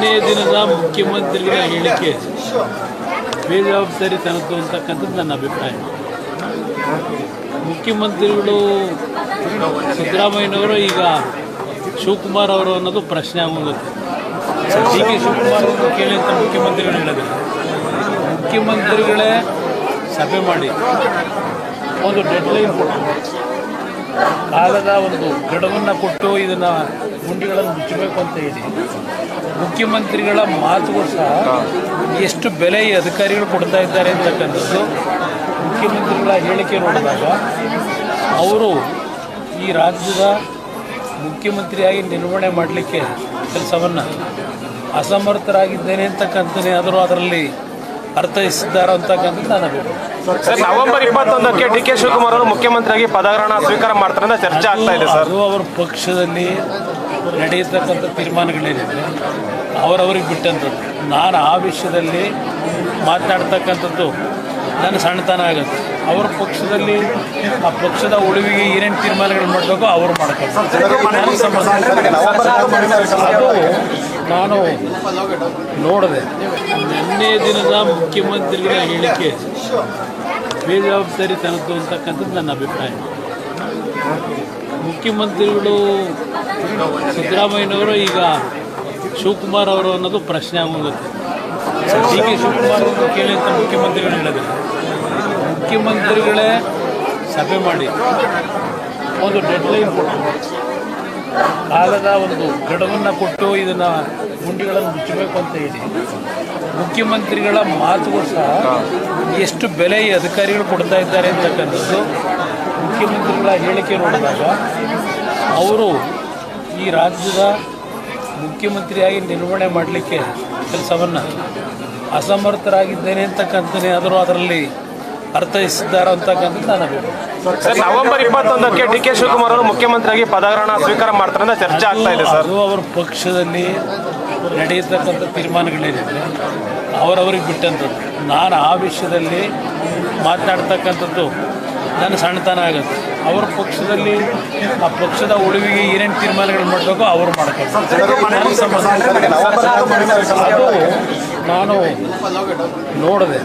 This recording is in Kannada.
ನಿನ್ನೆ ದಿನದ ಮುಖ್ಯಮಂತ್ರಿಗಳ ಹೇಳಿಕೆ. ಬೇಜವಾಬ್ದಾರಿತನದ್ದು ಅಂತಕ್ಕಂಥದ್ದು ನನ್ನ ಅಭಿಪ್ರಾಯ. ಮುಖ್ಯಮಂತ್ರಿಗಳು ಸಿದ್ದರಾಮಯ್ಯನವರು ಈಗ ಶಿವಕುಮಾರ್ ಅವರು ಅನ್ನೋದು ಪ್ರಶ್ನೆ ಆಗೋಗುತ್ತೆ ಡಿ ಕೆ ಶಿವಕುಮಾರ್ ಅವರು ಕೇಳಿ ಅಂತ ಮುಖ್ಯಮಂತ್ರಿಗಳು ಹೇಳಿದ್ರು. ಮುಖ್ಯಮಂತ್ರಿಗಳೇ ಸಭೆ ಮಾಡಿ ಒಂದು ಡೆಡ್ಲೈನ್ ಕೊಟ್ಟು ಕಾಲದ ಒಂದು ಗಡುವನ್ನು ಕೊಟ್ಟು ಇದನ್ನು ಗುಂಡಿಗಳನ್ನು ಮುಚ್ಚಬೇಕು ಅಂತ ಹೇಳಿ. ಮುಖ್ಯಮಂತ್ರಿಗಳ ಮಾತುಗಳು ಸಹ ಎಷ್ಟು ಬೆಲೆ ಈ ಅಧಿಕಾರಿಗಳು ಕೊಡ್ತಾ ಇದ್ದಾರೆ ಅಂತಕ್ಕಂಥದ್ದು ಮುಖ್ಯಮಂತ್ರಿಗಳ ಹೇಳಿಕೆ ನೋಡಿದಾಗ ಅವರು ಈ ರಾಜ್ಯದ ಮುಖ್ಯಮಂತ್ರಿಯಾಗಿ ನಿರ್ವಹಣೆ ಮಾಡಲಿಕ್ಕೆ ಕೆಲಸವನ್ನು ಅಸಮರ್ಥರಾಗಿದ್ದೇನೆ ಅಂತಕ್ಕಂಥದ್ದು ಆದರೂ ಅದರಲ್ಲಿ ಅರ್ಥೈಸಿದ್ದಾರೆ ಅಂತಕ್ಕಂಥದ್ದು ನನ್ನ ಅಭಿಪ್ರಾಯ. ಸರ್ ನವೆಂಬರ್ ಇಪ್ಪತ್ತೊಂದಕ್ಕೆ ಡಿ ಕೆ ಶಿವಕುಮಾರ್ ಅವರು ಮುಖ್ಯಮಂತ್ರಿಯಾಗಿ ಪದಗ್ರಹಣ ಸ್ವೀಕಾರ ಮಾಡ್ತಾರೆ ಅಂತ ಚರ್ಚೆ ಆಗ್ತಾ ಇದೆ ಸರ್. ಅದು ಅವರ ಪಕ್ಷದಲ್ಲಿ ನಡೆಯತಕ್ಕಂಥ ತೀರ್ಮಾನಗಳೇನಿದೆ ಅವರವರಿಗೆ ಬಿಟ್ಟಂಥದ್ದು. ನಾನು ಆ ವಿಷಯದಲ್ಲಿ ಮಾತನಾಡ್ತಕ್ಕಂಥದ್ದು ನನ್ನ ಸಣ್ಣತನ ಆಗುತ್ತೆ. ಅವ್ರ ಪಕ್ಷದಲ್ಲಿ ಆ ಪಕ್ಷದ ಉಳಿವಿಗೆ ಏನೇನು ತೀರ್ಮಾನಗಳು ಮಾಡಬೇಕು ಅವರು ಮಾಡ್ತಾರೆ ಸರ್ ಅದು ನಾನು ನೋಡಿದೆ. ನಿನ್ನೆ ದಿನದ ಮುಖ್ಯಮಂತ್ರಿಗಳ ಹೇಳಿಕೆ ಬೇಜವಾಬ್ದಾರಿತನದ್ದು ಅಂತಕ್ಕಂಥದ್ದು ನನ್ನ ಅಭಿಪ್ರಾಯ. ಮುಖ್ಯಮಂತ್ರಿಗಳು ಸಿದ್ದರಾಮಯ್ಯನವರು ಈಗ ಶಿವಕುಮಾರ್ ಅವರು ಅನ್ನೋದು ಪ್ರಶ್ನೆ ಆಗೋಗುತ್ತೆ. ಡಿ ಕೆ ಶಿವಕುಮಾರ್ ಅವರು ಕೇಳಿ ಅಂತ ಮುಖ್ಯಮಂತ್ರಿಗಳು ಹೇಳಿದ್ರು. ಮುಖ್ಯಮಂತ್ರಿಗಳೇ ಸಭೆ ಮಾಡಿ ಒಂದು ಡೆಡ್ಲೈನ್ ಕೊಟ್ಟು ಕಾಲದ ಒಂದು ಗಡುವನ್ನು ಕೊಟ್ಟು ಇದನ್ನು ಗುಂಡಿಗಳನ್ನು ಮುಚ್ಚಬೇಕು ಅಂತ ಹೇಳಿ. ಮುಖ್ಯಮಂತ್ರಿಗಳ ಮಾತುಗಳು ಸಹ ಎಷ್ಟು ಬೆಲೆ ಈ ಅಧಿಕಾರಿಗಳು ಕೊಡ್ತಾ ಇದ್ದಾರೆ ಅಂತಕ್ಕಂಥದ್ದು ಮುಖ್ಯಮಂತ್ರಿಗಳ ಹೇಳಿಕೆ ನೋಡಿದಾಗ ಅವರು ಈ ರಾಜ್ಯದ ಮುಖ್ಯಮಂತ್ರಿಯಾಗಿ ನಿರ್ವಹಣೆ ಮಾಡಲಿಕ್ಕೆ ಕೆಲಸವನ್ನು ಅಸಮರ್ಥರಾಗಿದ್ದೇನೆ ಅಂತಕ್ಕಂಥದ್ದೇ ಆದರೂ ಅದರಲ್ಲಿ ಅರ್ಥೈಸಿದ್ದಾರೆ ಅಂತಕ್ಕಂಥದ್ದು ನನ್ನ ಅಭಿಪ್ರಾಯ ಸರ್ ನವೆಂಬರ್ ಇಪ್ಪತ್ತೊಂದಕ್ಕೆ ಡಿ ಕೆ ಶಿವಕುಮಾರ್ ಅವರು ಮುಖ್ಯಮಂತ್ರಿಯಾಗಿ ಪದಗ್ರಹಣ ಸ್ವೀಕಾರ ಮಾಡ್ತಾರೆ ಅಂತ ಚರ್ಚೆ ಆಗ್ತಾ ಇದೆ ಸರ್. ಅದು ಅವರ ಪಕ್ಷದಲ್ಲಿ ನಡೆಯತಕ್ಕಂಥ ತೀರ್ಮಾನಗಳೇನಿದೆ? ಅವರವ್ರಿಗೆ ಬಿಟ್ಟಂಥದ್ದು. ನಾನು ಆ ವಿಷಯದಲ್ಲಿ ಮಾತನಾಡ್ತಕ್ಕಂಥದ್ದು ನನ್ನ ಸಣ್ಣತನ ಆಗುತ್ತೆ. ಅವ್ರ ಪಕ್ಷದಲ್ಲಿ ಆ ಪಕ್ಷದ ಉಳಿವಿಗೆ ಏನೇನು ತೀರ್ಮಾನಗಳು ಮಾಡಬೇಕು ಅವರು ಮಾಡ್ತಾರೆ ಅದು ನಾನು ನೋಡಿದೆ.